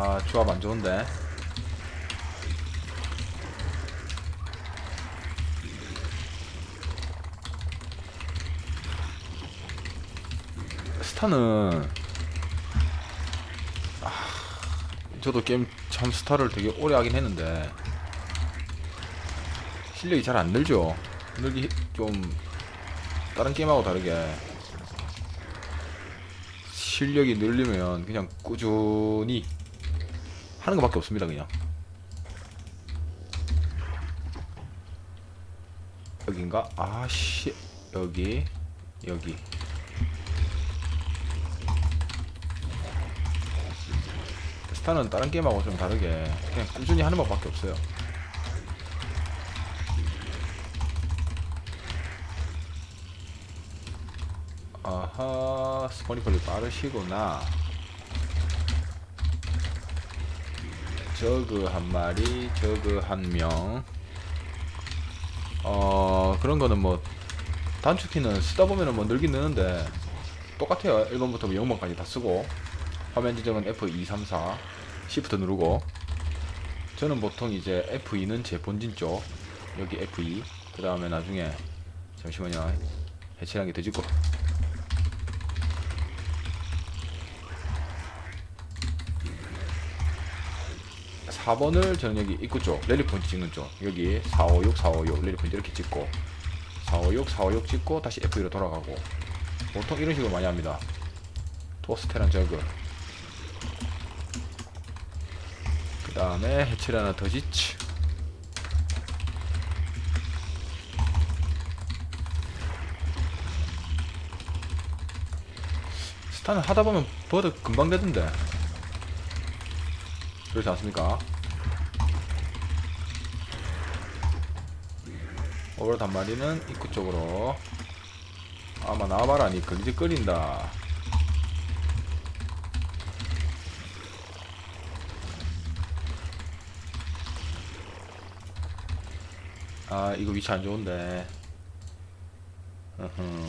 아 조합 안 좋은데. 스타는 아, 저도 게임 참 스타를 되게 오래 하긴 했는데 실력이 잘 안 늘죠. 늘기 좀 다른 게임하고 다르게 실력이 늘리면 그냥 꾸준히 하는 것밖에 없습니다 그냥. 여긴가? 아씨 여기 여기. 스타는 다른 게임하고 좀 다르게 그냥 꾸준히 하는 것밖에 없어요. 아하 스포니컬이 빠르시구나 저그 한 마리 저그 한 명. 어 그런 거는 뭐 단축키는 쓰다 보면은 뭐 늘긴 느는데 똑같아요. 1번부터 0번까지 다 쓰고. 화면 지정은 F234. Shift 누르고. 저는 보통 이제 F2는 제 본진 쪽 여기 F2. 그 다음에 나중에 잠시만요. 해체한 게더 짓고 4번을 저는 여기 입구 쪽 랠리 포인트 찍는 쪽. 여기 456 456 랠리 포인트 이렇게 찍고 456 456 찍고 다시 F2로 돌아가고. 보통 이런 식으로 많이 합니다. 토스테란 저그 그 다음에 해체를 하나 더 짓지. 스타는 하다 보면 버드 금방 되던데. 그렇지 않습니까? 오버로 단마리는 입구 쪽으로. 아마 나와봐라 니 걸리지 끓인다. 아 이거 위치 안 좋은데. 으흠.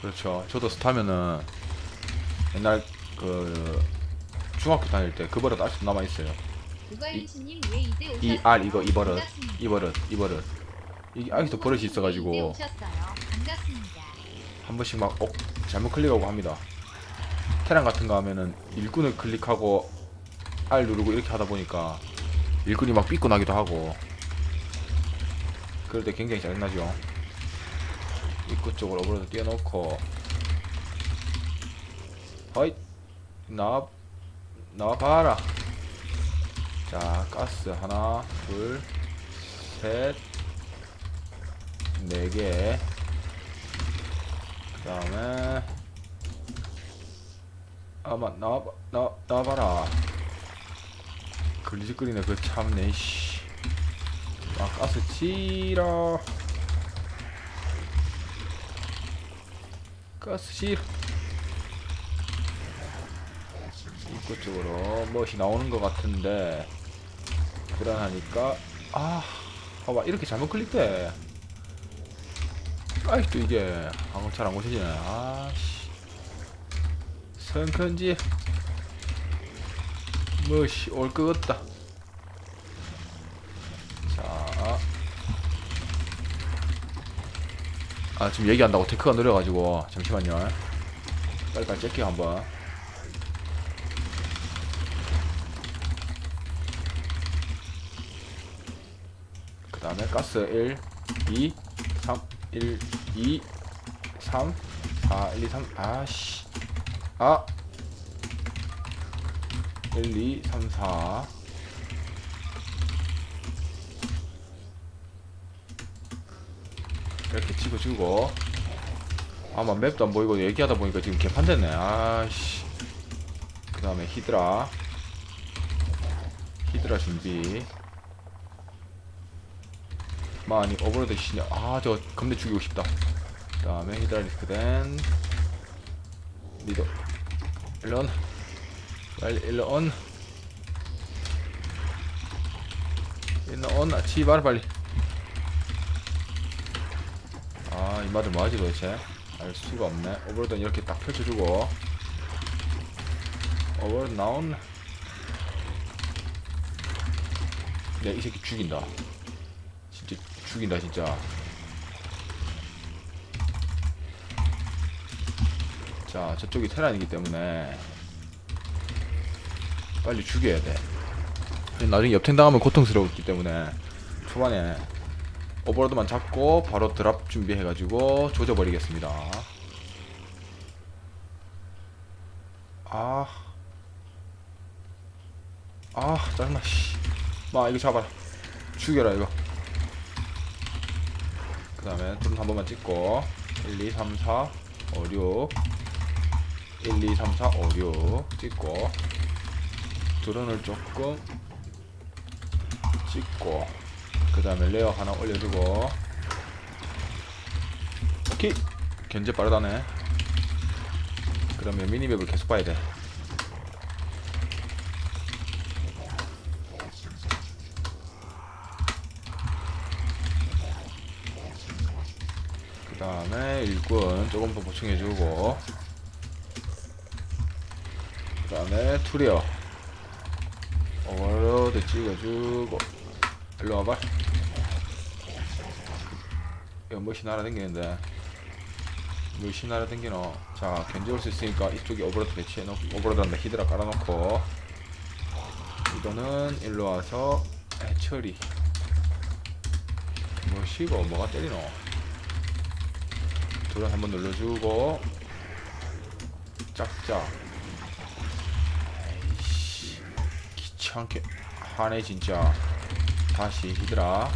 그렇죠. 저도 스타면은 옛날 그 중학교 다닐 때 그 버릇 아직도 남아있어요 우가인수님 왜 이제 오셨어요? 이 알 이거 이 버릇 반갑습니다. 이 버릇 이 버릇 이게 아직도 버릇이 이제 있어가지고 오셨어요. 반갑습니다. 한 번씩 막 어, 잘못 클릭하고 합니다. 테란 같은 거 하면은 일꾼을 클릭하고 R 누르고 이렇게 하다 보니까 일꾼이 막 삐고 나기도 하고 그럴 때 굉장히 짜증나죠. 입구 쪽으로 오버로드 띄워놓고 허이 나와 나와 봐라. 자 가스 하나 둘셋네 개. 그 다음에 아마 나와 나 나와봐라 글리즈거리네 그 참네 씨. 아 가스 치라 가스 치 입구 쪽으로 멋이 나오는 것 같은데 불안하니까 아 봐봐 이렇게 잘못 클릭돼. 아이 또 이게 방금 잘안 고쳐지네. 아씨. 성큰지. 뭐씨 올것 같다. 자. 아 지금 얘기한다고 테크가 느려가지고 잠시만요. 빨리 빨리 째게요 한번 다음에 가스 1 2 3 1 2 3 4 1 2 3 아씨. 아. 1 2 3 4 이렇게 찍어주고. 아마 맵도 안 보이고 얘기하다 보니까 지금 개판됐네. 아씨. 그 다음에 히드라. 히드라 준비 많이 오버로드 시냐. 아저 겁내 죽이고 싶다. 그 다음에 히드라리스크 된 리더. 일론. 빨리 일론. 일론 아 치발 빨리. 아이 말들 뭐하지 도대체? 알 수가 없네. 오버로드는 이렇게 딱 펼쳐주고. 오버로드 나온. 야이 새끼 죽인다 죽인다 진짜 자 저쪽이 테란이기 때문에 빨리 죽여야 돼 나중에 옆탱 당하면 고통스러웠기 때문에 초반에 오버로드만 잡고 바로 드랍 준비해가지고 조져버리겠습니다 아 아, 짜증나, 씨. 마, 이거 잡아라. 죽여라, 이거. 그 다음에 둘은 한 번만 찍고, 1, 2, 3, 4, 5, 6. 1, 2, 3, 4, 5, 6. 찍고, 드론을 조금 찍고, 그 다음에 레어 하나 올려주고, 오케이! 견제 빠르다네. 그러면 미니맵을 계속 봐야 돼. 그 다음에 일꾼 조금 더 보충해주고. 그 다음에 투리어. 오버로드 찍어주고. 일로 와봐. 이거 무엇이 날아다니는데. 무엇이 날아다니노. 자 견제 올 수 있으니까 이쪽에 오버로드 배치해놓고 오버로드 한다. 히드라 깔아놓고. 이거는 일로 와서 해처리. 뭐시고 뭐가 때리노 도전 한번 눌러주고. 짝짝. 에이씨 귀찮게. 하네 진짜. 다시 히드라.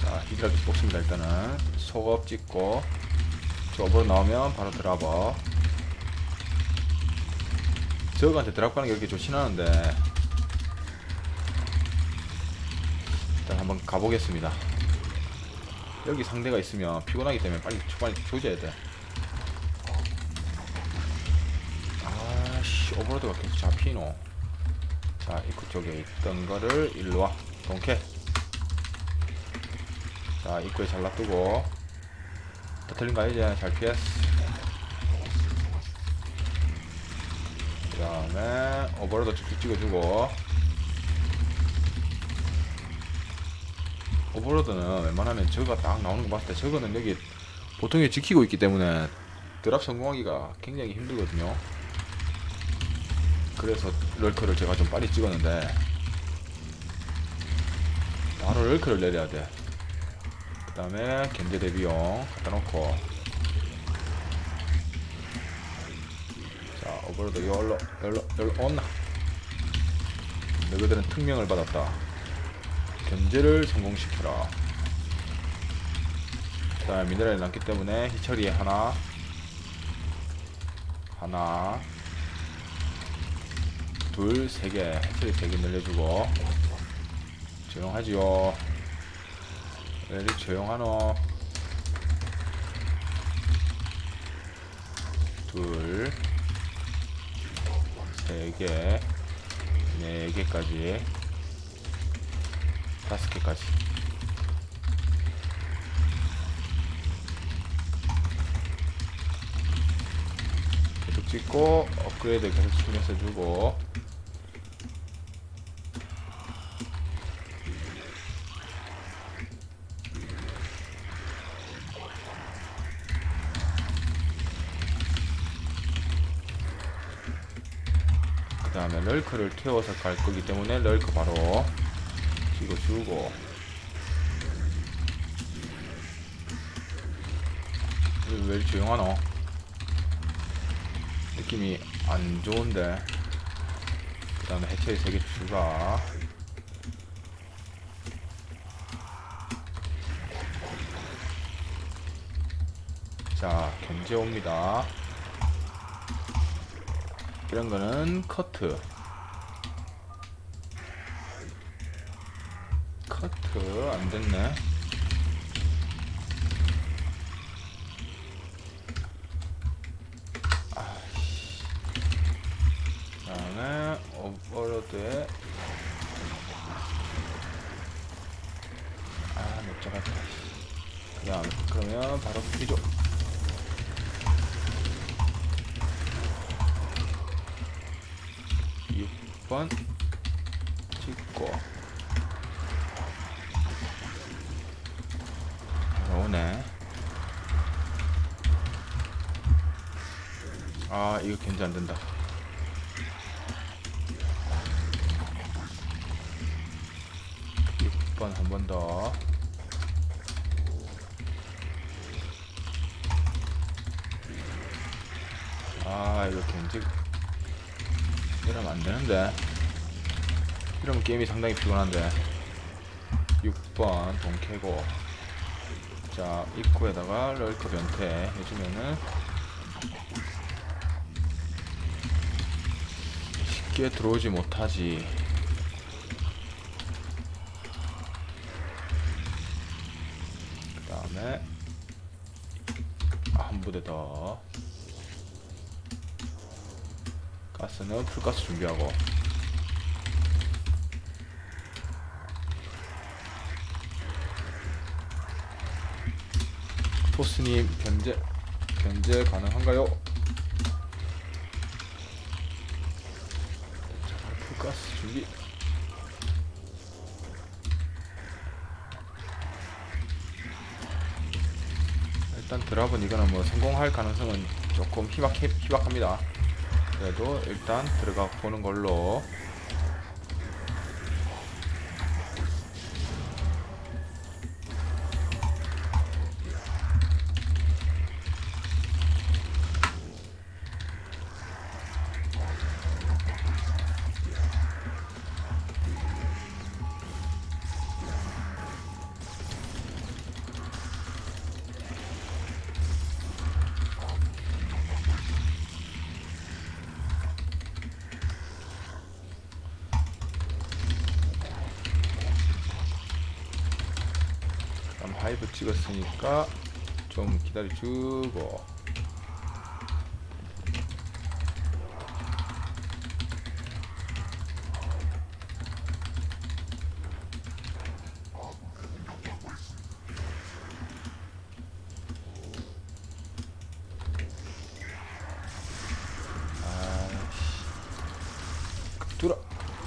자 히드라 뽑습니다 일단은. 속업 찍고. 저으로 나오면 바로 드랍업. 저거한테 드랍 가는 게 이렇게 좋진 않은데 한번 가보겠습니다. 여기 상대가 있으면 피곤하기 때문에 빨리 빨리 조져야 돼. 아씨 오버로드가 계속 잡히노. 자 입구 쪽에 있던 거를 일로 와. 동캐. 자 입구에 잘 놔두고. 터틀린 거 이제 잘 피했어. 그 다음에 오버로드 쭉쭉 찍어주고. 오버로드는 웬만하면 저가 딱 나오는 거 봤을 때 저거는 여기 보통에 지키고 있기 때문에 드랍 성공하기가 굉장히 힘들거든요. 그래서 럴커를 제가 좀 빨리 찍었는데 바로 럴커를 내려야 돼. 그 다음에 견제 대비용 갖다 놓고 자 오버로드 열로 열로 열로 온나 너희들은 특명을 받았다. 견제를 성공시켜라. 자, 미네랄이 남기 때문에 희철이 하나, 하나, 둘, 세 개, 희철이 세개 늘려주고, 조용하지요. 왜 이리 조용하노? 둘, 세 개, 네 개까지. 다섯 개까지. 계속 찍고 업그레이드 계속 신경 써주고 그 다음에 럴크를 태워서 갈 거기 때문에 럴크 바로 이거 주고. 왜, 왜 이렇게 조용하노? 느낌이 안 좋은데. 그 다음에 해체의 세개 추가. 자 견제 옵니다. 이런 거는 커트 마이크 안 됐네. 그 다음에 업버로드에... 아못 잡았다. 그냥 그러면 바로 비죠. 번 찍고 오네. 아 이거 견제 안 된다. 육번한 번 더. 아 이거 견제 이러면 안 되는데. 이러면 게임이 상당히 피곤한데. 6번 돈 캐고. 자 입구에다가 럴커 변태 해주면은 쉽게 들어오지 못하지. 그 다음에 한 부대 더. 가스는 풀가스 준비하고 토스님 견제 견제 가능한가요? 자, 풀가스 준비. 일단 드랍은 이거는 뭐 성공할 가능성은 조금 희박 희박합니다. 그래도 일단 들어가 보는 걸로. 찍었으니까 좀 기다려주고.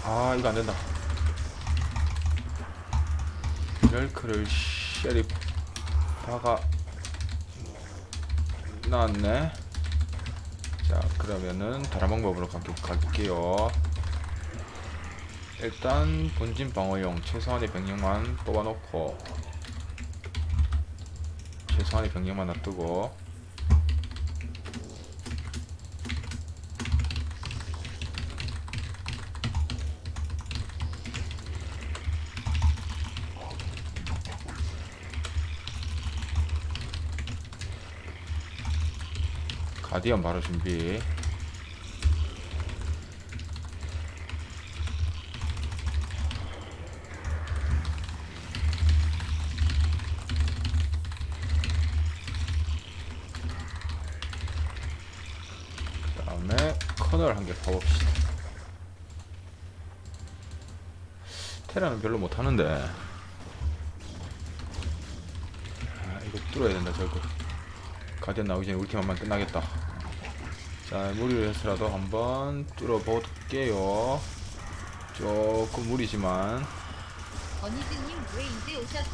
아 이거 안된다. 럴크를 쉐리 박 아 나왔네. 자 그러면은 다른 방법으로 가, 갈게요. 일단 본진 방어용 최소한의 병력만 뽑아놓고 최소한의 병력만 놔두고 가디언 바로 준비. 그 다음에 커널 한 개 파봅시다. 테라는 별로 못하는데. 아 이거 뚫어야 된다 저거 가디언 나오기 전에 울티만만 끝나겠다. 자 무리를 해서라도 한번 뚫어볼게요. 조금 무리지만?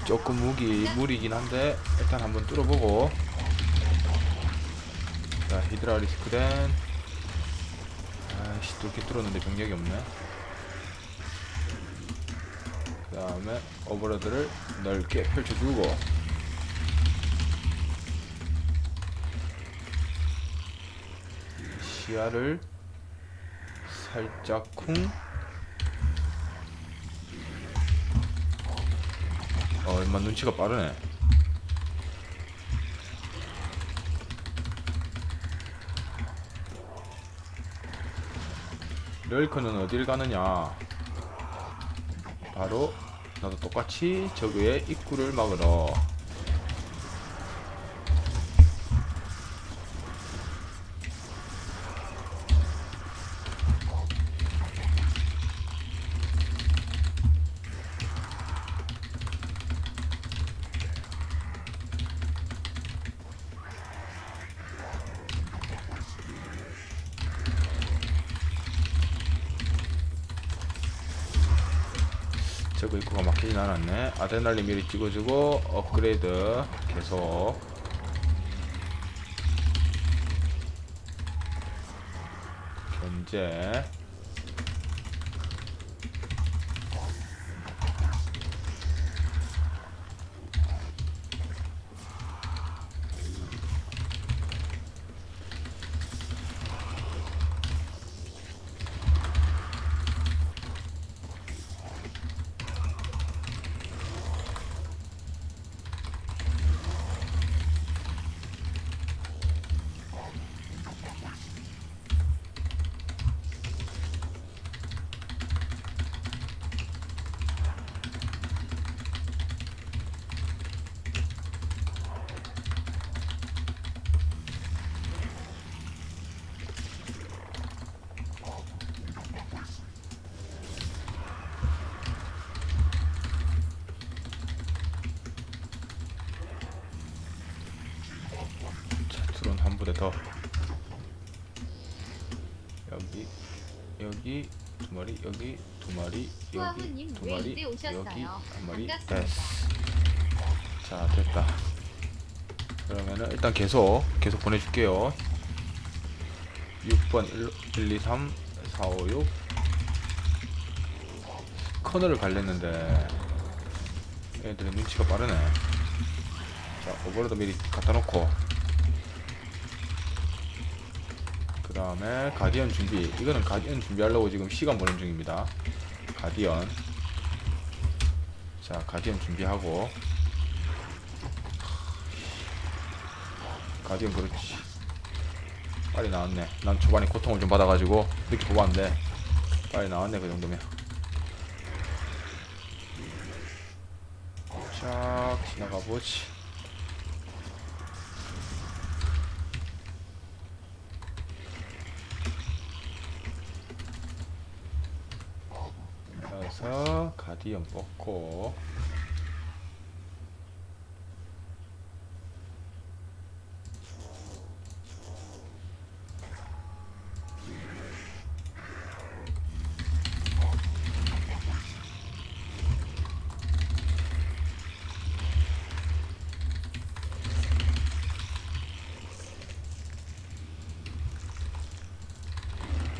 조금 무기 무리긴 한데 일단 한번 뚫어보고. 자 히드라 리스크된. 아이씨 뚫게 뚫었는데 병력이 없네. 그 다음에 오버로드를 넓게 펼쳐주고 시야를 살짝 쿵 어, 얼마 눈치가 빠르네. 럴커는 어딜 가느냐? 바로 나도 똑같이 저그의 입구를 막으러. 저거 입구가 막히진 않았네. 아드레날린 미리 찍어주고 업그레이드 계속. 견제 자, 드론 한 부대 더 여기 여기 두 마리 여기 두 마리 여기 두왜 마리? 여기 한 마리. 됐어 자 됐다. 그러면은 일단 계속 계속 보내줄게요. 6번 1, 1 2 3 4 5 6 커널을 갈랬는데 얘들의 눈치가 빠르네. 자 오버로드 미리 갖다 놓고 그 다음에 가디언 준비. 이거는 가디언 준비하려고 지금 시간 보낸 중입니다. 가디언. 자 가디언 준비하고. 가디언 그렇지. 빨리 나왔네. 난 초반에 고통을 좀 받아가지고 늦게 뽑았는데 빨리 나왔네 그 정도면. 쫙 지나가 보지 그래서 가디언 뽑고.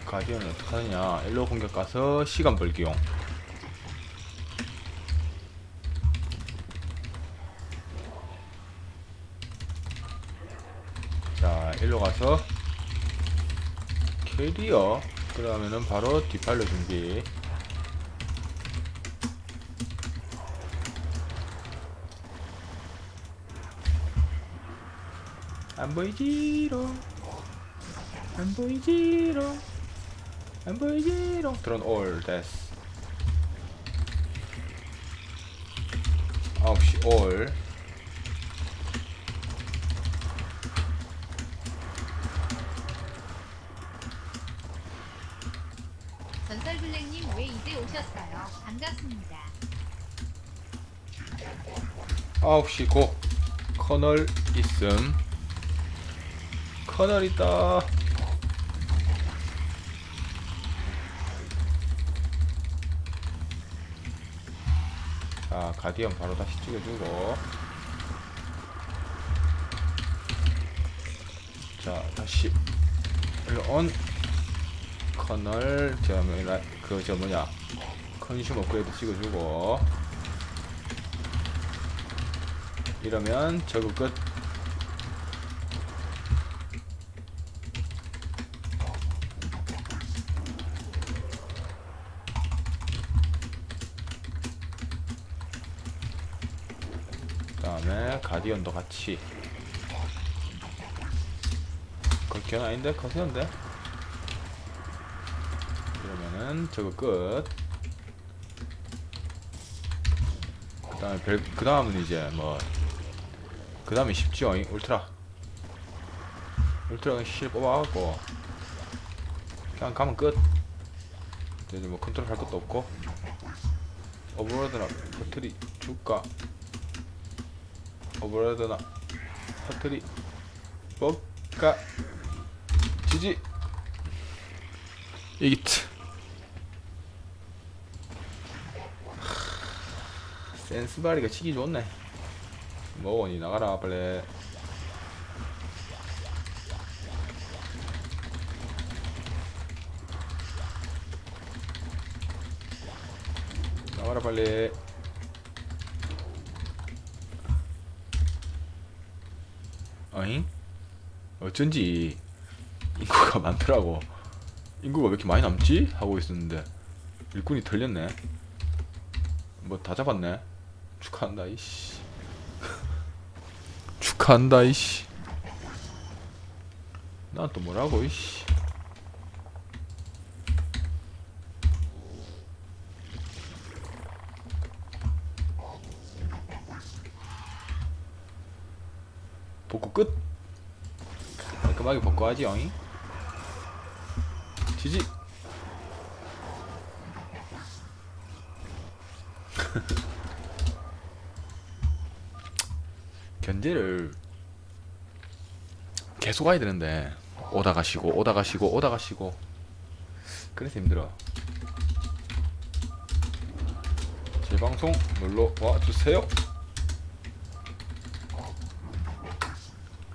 가디언은 어떻게 하느냐. 일로 공격 가서 시간 벌기용 자 일로 가서 캐리어. 그러면은 바로 디팔로 준비. 안 보이지롱. 안 보이지롱. 안 보이지롱. 드론 올 됐어. 9시 올 블랙님 왜 이제 오셨어요? 반갑습니다. 9시 고 커널 있음. 커널 있다. 자 가디언 바로 다시 찍어주고. 자 다시. 온 커널. 저 뭐냐 그 저 뭐냐 컨슈머 업그레이드 찍어주고 이러면 저거 끝. 그다음에 가디언도 같이. 그렇게는 아닌데 커세인데. 그러면은 저거 끝. 그다음에 별 그다음은 이제 뭐 그 다음에 쉽죠. 이 울트라. 울트라 실 뽑아갖고 그냥 가면 끝. 이제 뭐 컨트롤 할 것도 없고. 오버로드나 퍼트리 줄까? 오버로드나 퍼트리 먹까? 지지! 이기트 댄스바리가 치기 좋네. 뭐니 나가라 빨리. 나가라 빨리. 어잉? 어쩐지 인구가 많더라고. 인구가 왜 이렇게 많이 남지? 하고 있었는데. 일꾼이 털렸네. 뭐 다 잡았네 축하한다 이씨. 축하한다 이씨. 난 또 뭐라고 이씨. 복구 끝. 깔끔하게 복구하지 영이. 지지 견제를 계속 와야 되는데. 오다 가시고 오다 가시고 오다 가시고. 그래서 힘들어. 제 방송 놀러 와 주세요.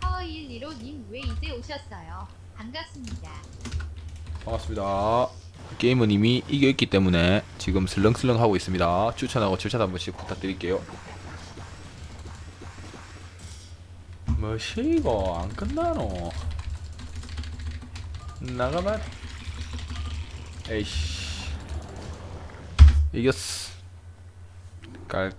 허115님 왜 이제 오셨어요? 반갑습니다. 반갑습니다. 게임은 이미 이겨있기 때문에 지금 슬렁슬렁 하고 있습니다. 추천하고 절차 한 번씩 부탁드릴게요 뭐시 이거 안 끝나노. 나가봐 에이씨. 이겼어. 깔끔